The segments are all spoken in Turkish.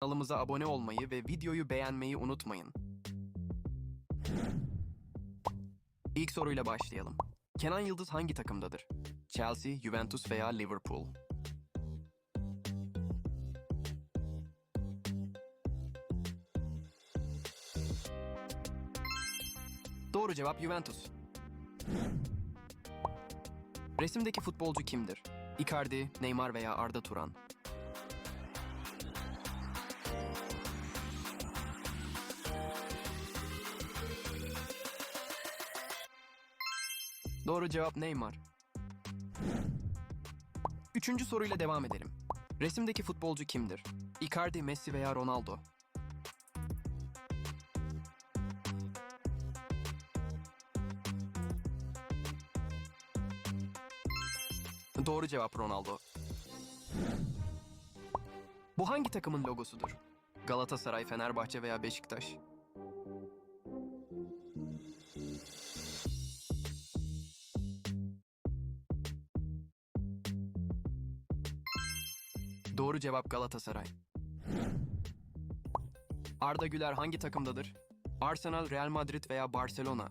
Kanalımıza abone olmayı ve videoyu beğenmeyi unutmayın. İlk soruyla başlayalım. Kenan Yıldız hangi takımdadır? Chelsea, Juventus veya Liverpool? Doğru cevap Juventus. Resimdeki futbolcu kimdir? Icardi, Neymar veya Arda Turan? Doğru cevap Neymar. Üçüncü soruyla devam edelim. Resimdeki futbolcu kimdir? Icardi, Messi veya Ronaldo? Doğru cevap Ronaldo. Bu hangi takımın logosudur? Galatasaray, Fenerbahçe veya Beşiktaş? Doğru cevap Galatasaray. Arda Güler hangi takımdadır? Arsenal, Real Madrid veya Barcelona?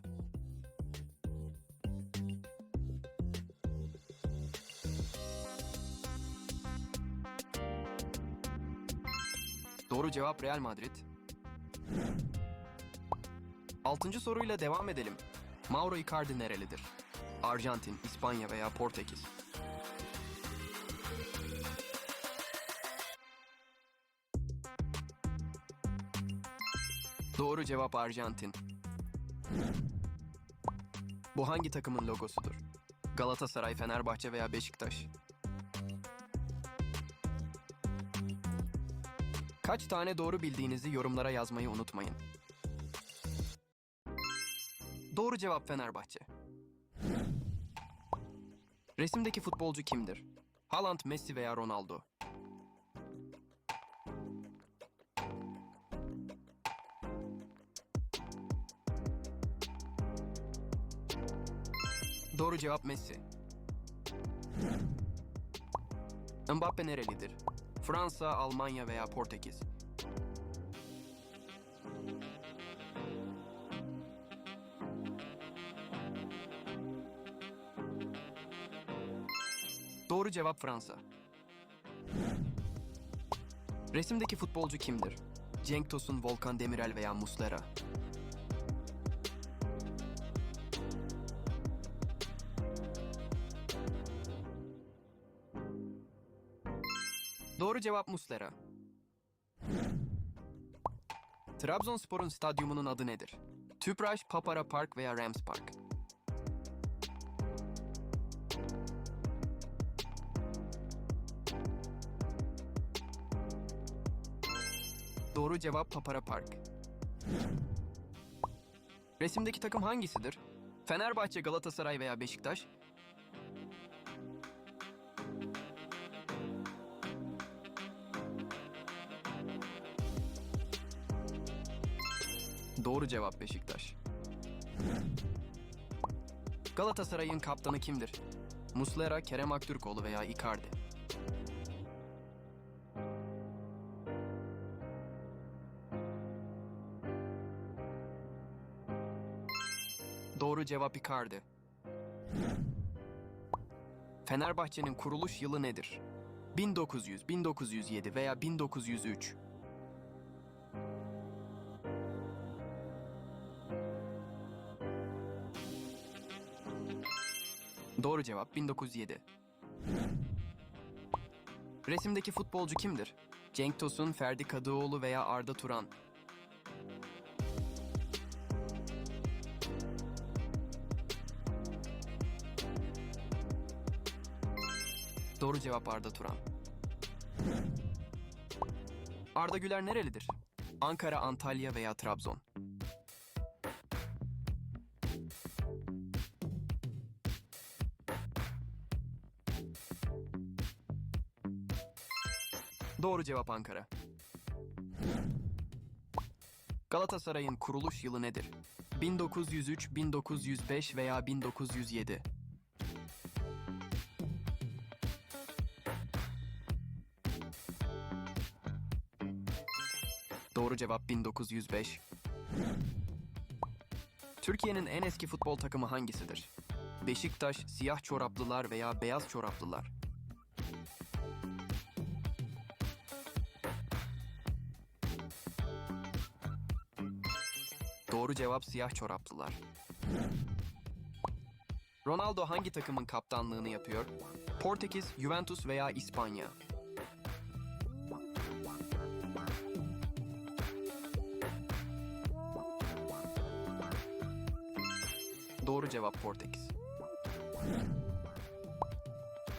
Doğru cevap Real Madrid. Altıncı soruyla devam edelim. Mauro Icardi nerelidir? Arjantin, İspanya veya Portekiz? Doğru cevap Arjantin. Bu hangi takımın logosudur? Galatasaray, Fenerbahçe veya Beşiktaş? Kaç tane doğru bildiğinizi yorumlara yazmayı unutmayın. Doğru cevap Fenerbahçe. Resimdeki futbolcu kimdir? Haaland, Messi veya Ronaldo? Doğru cevap Messi. Mbappe nerelidir? Fransa, Almanya veya Portekiz? Doğru cevap Fransa. Resimdeki futbolcu kimdir? Cenk Tosun, Volkan Demirel veya Muslera? Doğru cevap Muslera. Trabzonspor'un stadyumunun adı nedir? Tüpraş, Papara Park veya Rams Park? Doğru cevap Papara Park. Resimdeki takım hangisidir? Fenerbahçe, Galatasaray veya Beşiktaş? Doğru cevap Beşiktaş. Galatasaray'ın kaptanı kimdir? Muslera, Kerem Aktürkoğlu veya Icardi? Doğru cevap Icardi. Fenerbahçe'nin kuruluş yılı nedir? 1900, 1907 veya 1903? Doğru cevap 1907. Resimdeki futbolcu kimdir? Cenk Tosun, Ferdi Kadıoğlu veya Arda Turan? Doğru cevap Arda Turan. Arda Güler nerelidir? Ankara, Antalya veya Trabzon? Doğru cevap Ankara. Galatasaray'ın kuruluş yılı nedir? 1903, 1905 veya 1907? Doğru cevap 1905. Türkiye'nin en eski futbol takımı hangisidir? Beşiktaş, siyah çoraplılar veya beyaz çoraplılar. Doğru cevap siyah çoraplılar. Ronaldo hangi takımın kaptanlığını yapıyor? Portekiz, Juventus veya İspanya? Doğru cevap Portekiz.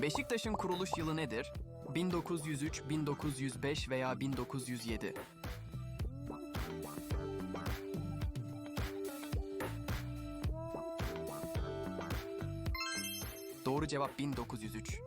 Beşiktaş'ın kuruluş yılı nedir? 1903, 1905 veya 1907? Doğru cevap 1903.